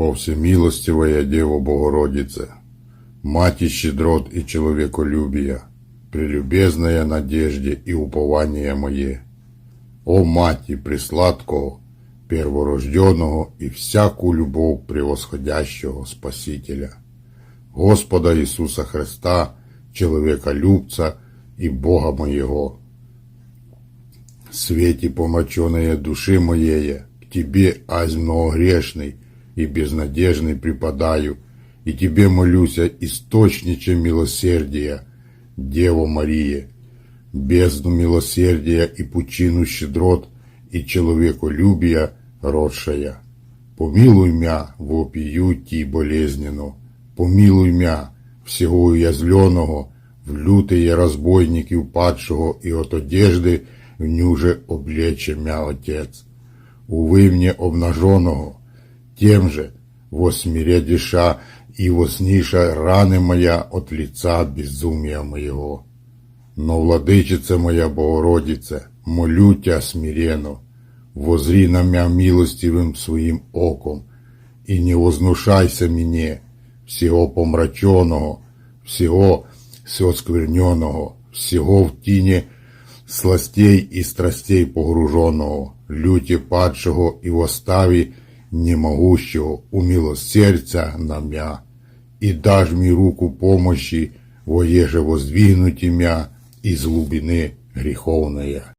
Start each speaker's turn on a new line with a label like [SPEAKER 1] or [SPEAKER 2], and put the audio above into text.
[SPEAKER 1] О всемилостивая Дева Богородице, Мати щедрот и человеколюбия, прелюбезная надежде и упование мое, о Мати присладкого, перворожденного и всякую любовь превосходящего Спасителя, Господа Иисуса Христа, человеколюбца и Бога моего, свете помраченной души моей, к Тебе, аз многогрешный и безнадежный припадаю, и Тебе молюся, источниче милосердия, Дева Мария, бездну милосердия и пучину щедрот и человеколюбия родшая. Помилуй мя в опиюті болезненно, помилуй мя всього уязвленного, в лютые разбойників падшого и от одежды в нюже облече мя Отец. Увы мне обнаженного, тем же во смире диша и восниша раны моя от лица безумия моего. Но, владычица моя Богородице, молю Тя смиренно, возри на мя милостивым своим оком, и не вознушайся мне, всего помраченного, всего оскверненного, всего в тіні сластей и страстей погруженного, люті падшого и в оставі немогущего, умилосердя на мя, и дашь мне руку помощи, воеже воздвигнути мя из глубины греховная.